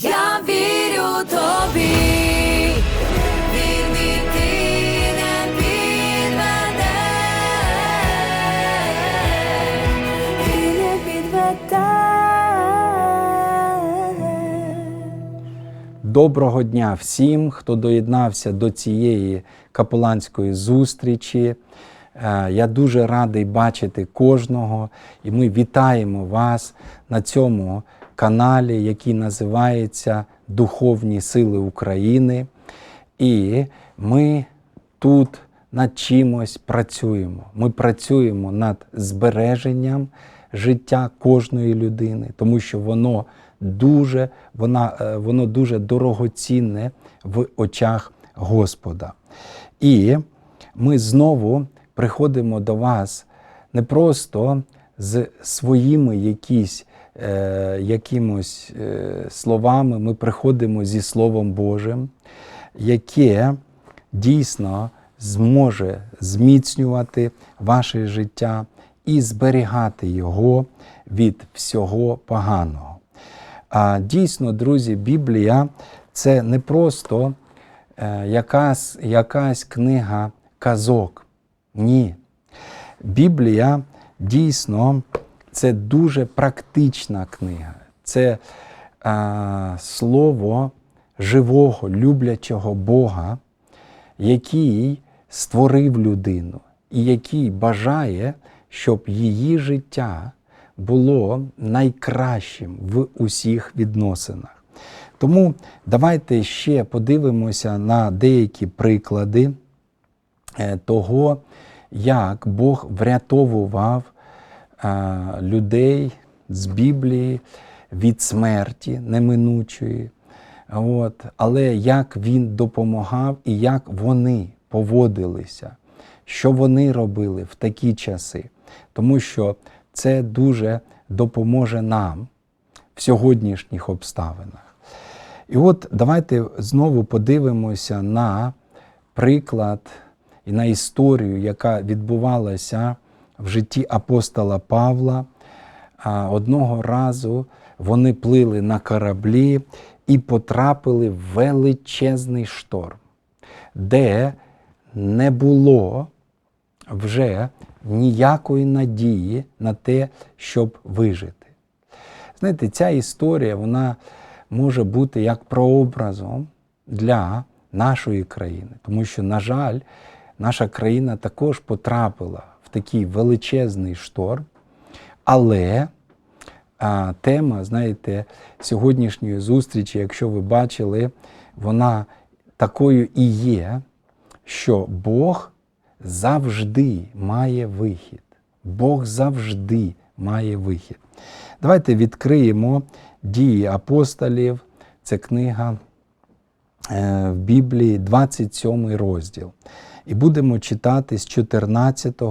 Я вірю тобі. Доброго дня всім, хто доєднався до цієї капеланської зустрічі. Е, Я дуже радий бачити кожного, і ми вітаємо вас на цьому каналі, який називається Духовні Сили України. І ми тут над чимось працюємо. Ми працюємо над збереженням життя кожної людини, тому що воно дуже, вона, е, воно дуже дорогоцінне в очах Господа. І ми знову приходимо до вас не просто з своїми якісь, е, якимось е, словами, ми приходимо зі Словом Божим, яке дійсно зможе зміцнювати ваше життя і зберігати його від всього поганого. А дійсно, друзі, Біблія це не просто е, якась, якась книга казок. Ні. Біблія дійсно це дуже практична книга. Це е, слово живого, люблячого Бога, який створив людину і який бажає, щоб її життя було найкращим в усіх відносинах. Тому давайте ще подивимося на деякі приклади е, того, як Бог врятовував людей з Біблії від смерті неминучої. От, але як він допомагав і як вони поводилися, що вони робили в такі часи. Тому що це дуже допоможе нам в сьогоднішніх обставинах. І от давайте знову подивимося на приклад і на історію, яка відбувалася в житті апостола Павла. Одного разу вони плили на кораблі і потрапили в величезний шторм, де не було вже ніякої надії на те, щоб вижити. Знаєте, ця історія вона може бути як прообразом для нашої країни, тому що, на жаль, наша країна також потрапила такий величезний шторм, але а, тема, знаєте, сьогоднішньої зустрічі, якщо ви бачили, вона такою і є, що Бог завжди має вихід. Бог завжди має вихід. Давайте відкриємо дії апостолів. Це книга е, в Біблії, 27 розділ. І будемо читати з 14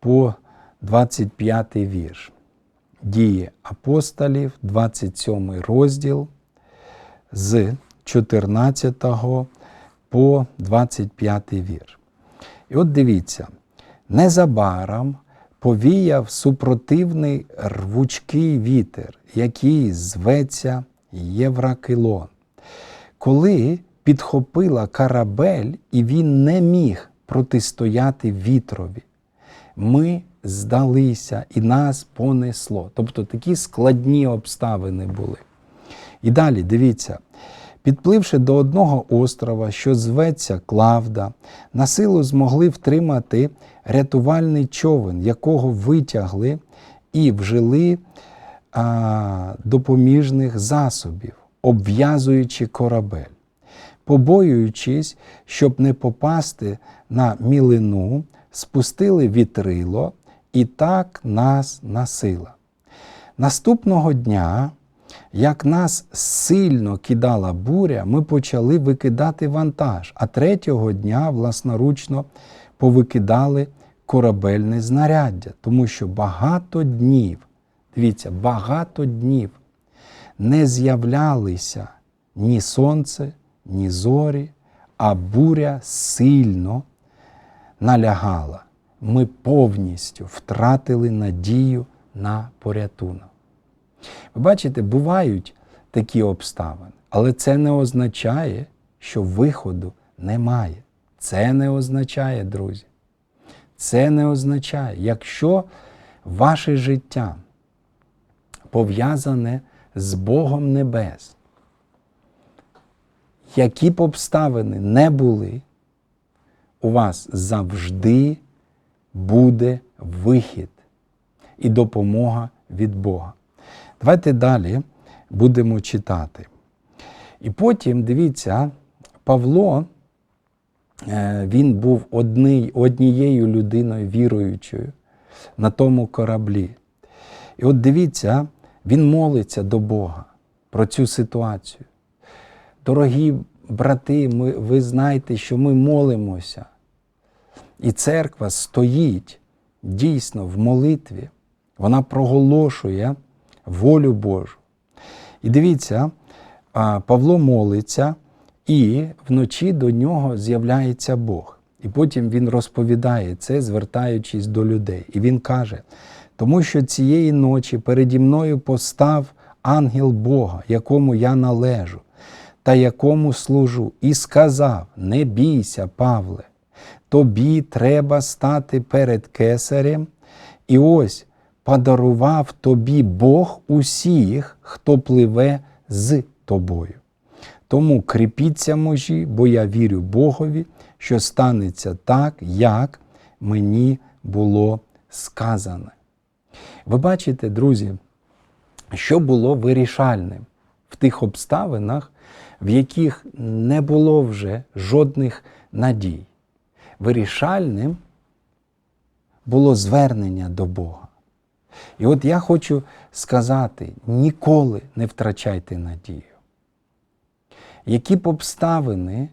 по 25 вірш. Дії апостолів, 27 розділ з 14 по 25 вірш. І от дивіться, незабаром повіяв супротивний рвучкий вітер, який зветься Євракилон. Коли підхопила корабель, і він не міг протистояти вітрові, ми здалися і нас понесло. Тобто такі складні обставини були. І далі дивіться. Підпливши до одного острова, що зветься Клавда, на силу змогли втримати рятувальний човен, якого витягли і вжили а, допоміжних засобів, обв'язуючи корабель. Побоюючись, щоб не попасти на мілину, спустили вітрило і так нас насила. Наступного дня як нас сильно кидала буря, ми почали викидати вантаж, а третього дня власноручно повикидали корабельне знаряддя, тому що багато днів, дивіться, багато днів не з'являлися ні сонце, ні зорі, а буря сильно налягала. Ми повністю втратили надію на порятунок. Ви бачите, бувають такі обставини. Але це не означає, що виходу немає. Це не означає, друзі. Це не означає, якщо ваше життя пов'язане з Богом Небес, які б обставини не були, у вас завжди буде вихід і допомога від Бога. Давайте далі будемо читати. І потім, дивіться, Павло, е, він був одний, однією людиною віруючою на тому кораблі. І от дивіться, він молиться до Бога про цю ситуацію. Дорогі брати, ми, ви знаєте, що ми молимося. І церква стоїть дійсно в молитві, вона проголошує волю Божу. І дивіться, Павло молиться, і вночі до нього з'являється Бог. І потім він розповідає це, звертаючись до людей. І він каже: тому що цієї ночі переді мною постав ангел Бога, якому я належу, та якому служу, і сказав: Не бійся, Павле, тобі треба стати перед кесарем, і ось подарував тобі Бог усіх, хто пливе з тобою. Тому кріпіться мужі, бо я вірю Богові, що станеться так, як мені було сказане. Ви бачите, друзі, що було вирішальним в тих обставинах, в яких не було вже жодних надій. Вирішальним було звернення до Бога. І от я хочу сказати: ніколи не втрачайте надію. Які б обставини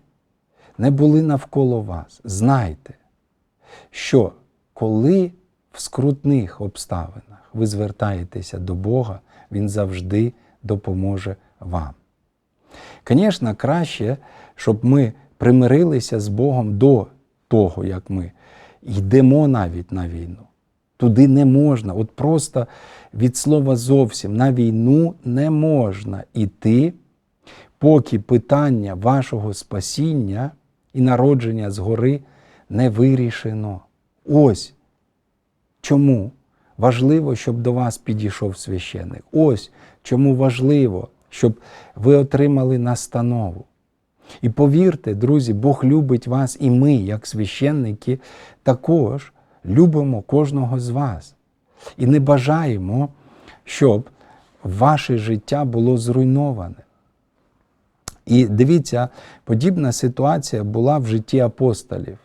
не були навколо вас, знайте, що коли в скрутних обставинах ви звертаєтеся до Бога, Він завжди допоможе вам. Звісно, краще, щоб ми примирилися з Богом до того, як ми йдемо навіть на війну. Туди не можна, от просто від слова зовсім на війну не можна йти, поки питання вашого спасіння і народження згори не вирішено. Ось чому важливо, щоб до вас підійшов священник. Ось чому важливо, щоб ви отримали настанову. І повірте, друзі, Бог любить вас, і ми, як священники, також любимо кожного з вас. І не бажаємо, щоб ваше життя було зруйноване. І дивіться, подібна ситуація була в житті апостолів.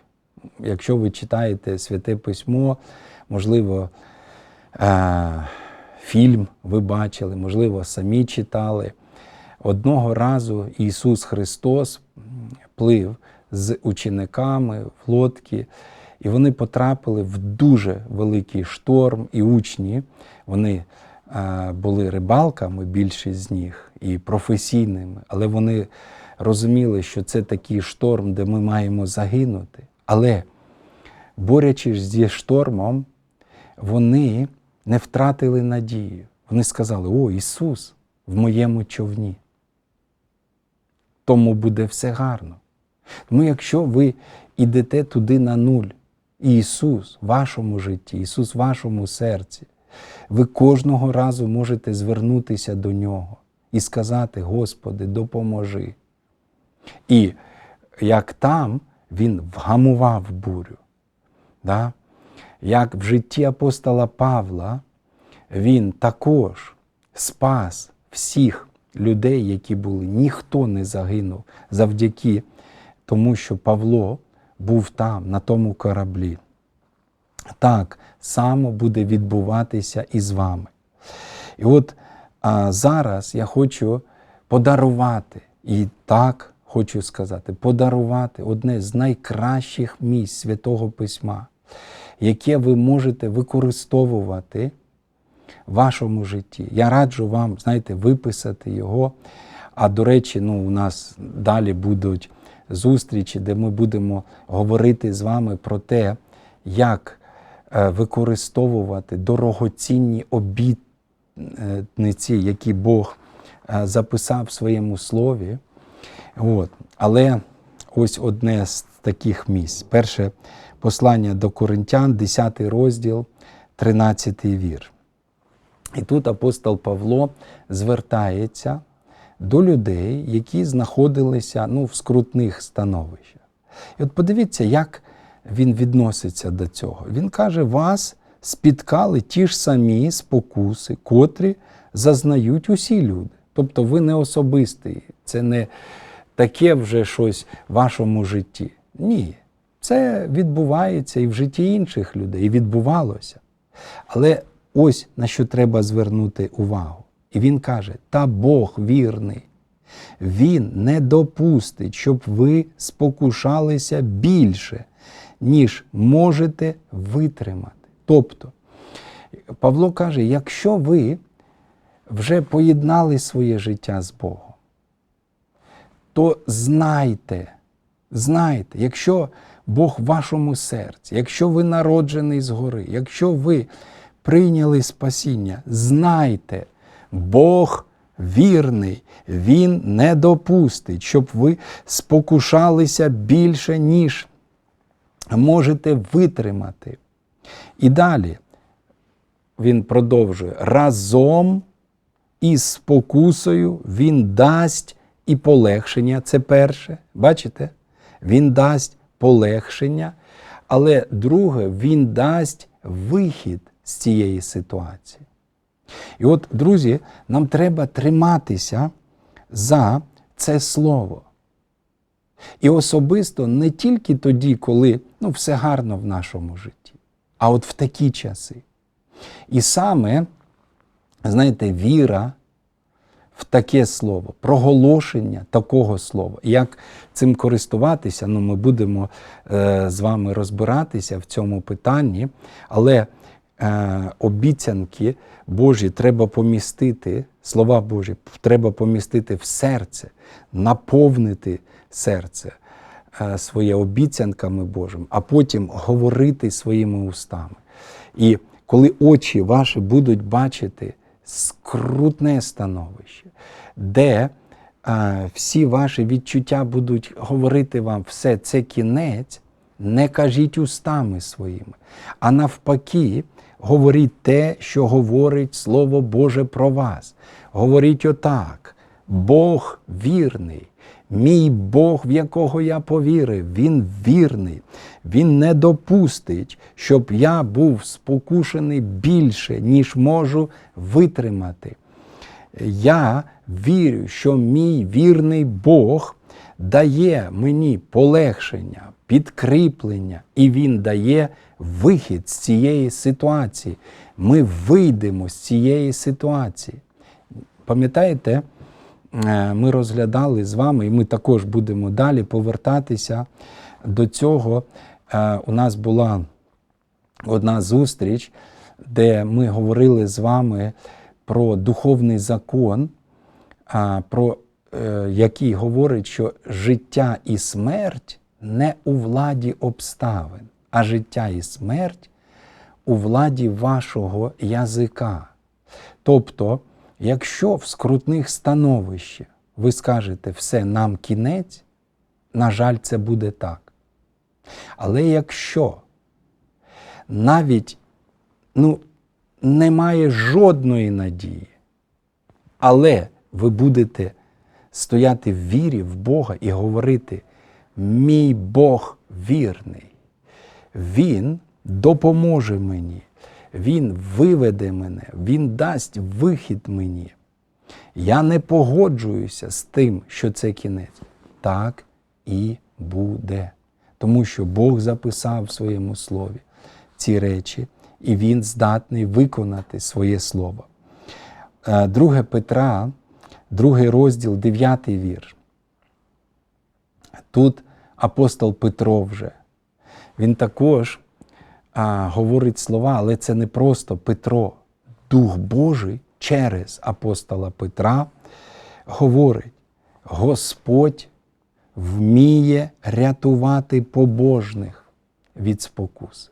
Якщо ви читаєте Святе Письмо, можливо, е- фільм ви бачили, можливо, самі читали. Одного разу Ісус Христос плив з учениками в лодці, і вони потрапили в дуже великий шторм, і учні вони е, були рибалками, більшість з них, і професійними, але вони розуміли, що це такий шторм, де ми маємо загинути. Але, борючись зі штормом, вони не втратили надію. Вони сказали: О, Ісус в моєму човні. Тому буде все гарно. Тому якщо ви йдете туди на нуль, Ісус в вашому житті, Ісус в вашому серці, ви кожного разу можете звернутися до Нього і сказати: Господи, допоможи. І як там Він вгамував бурю, да? як в житті апостола Павла, він також спас всіх людей, які були, ніхто не загинув завдяки тому, що Павло був там, на тому кораблі. Так само буде відбуватися і з вами. І от а, зараз я хочу подарувати, і так хочу сказати, подарувати одне з найкращих місць Святого Письма, яке ви можете використовувати вашому житті. Я раджу вам, знаєте, виписати його. А до речі, ну, у нас далі будуть зустрічі, де ми будемо говорити з вами про те, як е, використовувати дорогоцінні обітниці, які Бог е, записав в своєму слові. От. Але ось одне з таких місць. Перше послання до Коринтян, 10 розділ, 13 вір. І тут апостол Павло звертається до людей, які знаходилися ну, в скрутних становищах. І от подивіться, як він відноситься до цього. Він каже: вас спіткали ті ж самі спокуси, котрі зазнають усі люди. Тобто ви не особистий, це не таке вже щось в вашому житті. Ні. Це відбувається і в житті інших людей, і відбувалося. Але ось на що треба звернути увагу. І він каже: та Бог вірний. Він не допустить, щоб ви спокушалися більше, ніж можете витримати. Тобто, Павло каже: якщо ви вже поєднали своє життя з Богом, то знайте, знайте, якщо Бог в вашому серці, якщо ви народжений згори, якщо ви прийняли спасіння, знайте, Бог вірний, Він не допустить, щоб ви спокушалися більше, ніж можете витримати. І далі він продовжує разом із спокусою він дасть і полегшення. Це перше. Бачите? Він дасть полегшення. Але друге, він дасть вихід з цієї ситуації. І от, друзі, нам треба триматися за це слово. І особисто не тільки тоді, коли ну, все гарно в нашому житті, а от в такі часи. І саме, знаєте, віра в таке слово, проголошення такого слова. Як цим користуватися, ну, ми будемо е, з вами розбиратися в цьому питанні, але обіцянки Божі треба помістити, слова Божі треба помістити в серце, наповнити серце е, своє обіцянками Божими, а потім говорити своїми устами. І коли очі ваші будуть бачити скрутне становище, де е, всі ваші відчуття будуть говорити вам, все це кінець, не кажіть устами своїми, а навпаки, говоріть те, що говорить Слово Боже про вас. Говоріть отак: Бог вірний. Мій Бог, в якого я повірив, Він вірний, Він не допустить, щоб я був спокушений більше, ніж можу витримати. Я вірю, що мій вірний Бог дає мені полегшення, підкріплення, і Він дає вихід з цієї ситуації. Ми вийдемо з цієї ситуації. Пам'ятаєте? Е, ми розглядали з вами, і ми також будемо далі повертатися до цього. Е, У нас була одна зустріч, де ми говорили з вами про духовний закон, про е, який говорить, що життя і смерть не у владі обставин, а життя і смерть у владі вашого язика. Тобто, Якщо в скрутних становищах ви скажете все нам кінець, на жаль, це буде так. Але якщо навіть ну, немає жодної надії, але ви будете стояти в вірі в Бога і говорити, мій Бог вірний, Він допоможе мені. Він виведе мене, Він дасть вихід мені. Я не погоджуюся з тим, що це кінець. Так і буде. Тому що Бог записав в своєму слові ці речі, і Він здатний виконати своє слово. 2 Петра, другий розділ, 9 вірш. Тут апостол Петро вже. Він також а, говорить слова, але це не просто Петро. Дух Божий через апостола Петра говорить: Господь вміє рятувати побожних від спокуси.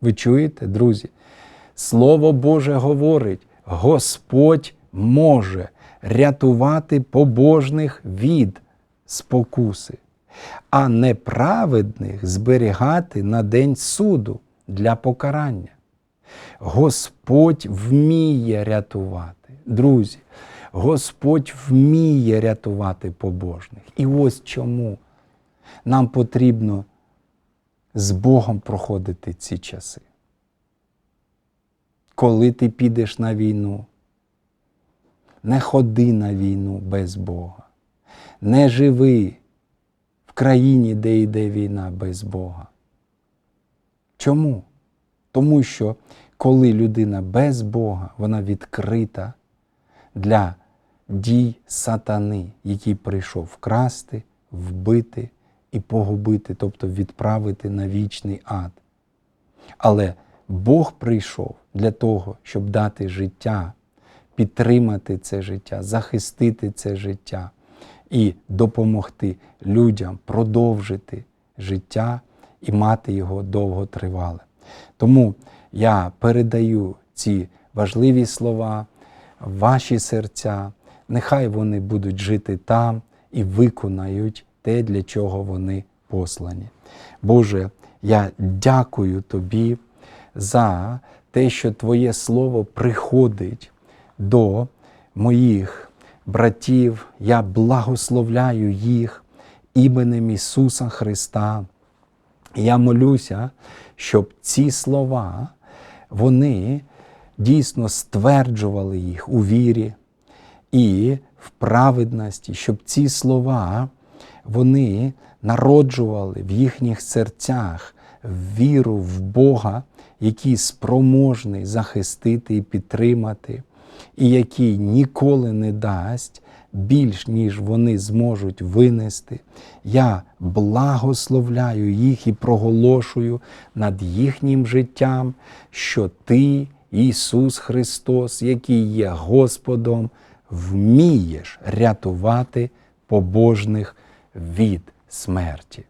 Ви чуєте, друзі? Слово Боже говорить, Господь може рятувати побожних від спокуси, а неправедних зберігати на день суду для покарання. Господь вміє рятувати. Друзі, Господь вміє рятувати побожних. І ось чому нам потрібно з Богом проходити ці часи. Коли ти підеш на війну, не ходи на війну без Бога. Не живи в країні, де йде війна без Бога. Чому? Тому що коли людина без Бога, вона відкрита для дій сатани, який прийшов вкрасти, вбити і погубити, тобто відправити на вічний ад. Але Бог прийшов для того, щоб дати життя, підтримати це життя, захистити це життя і допомогти людям продовжити життя і мати його довготривале. Тому я передаю ці важливі слова в ваші серця, нехай вони будуть жити там і виконають те, для чого вони послані. Боже, я дякую Тобі за те, що Твоє Слово приходить до моїх братів. Я благословляю їх іменем Ісуса Христа. Я молюся, щоб ці слова, вони дійсно стверджували їх у вірі і в праведності, щоб ці слова вони народжували в їхніх серцях віру в Бога, який спроможний захистити і підтримати, і який ніколи не дасть більш, ніж вони зможуть винести. Я благословляю їх і проголошую над їхнім життям, що Ти, Ісус Христос, який є Господом, вмієш рятувати побожних від смерті.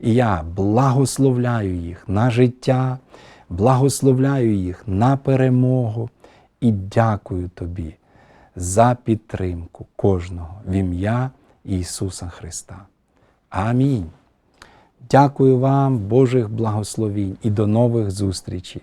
І я благословляю їх на життя, благословляю їх на перемогу і дякую тобі за підтримку кожного в ім'я Ісуса Христа. Амінь. Дякую вам, Божих благословінь і до нових зустрічей.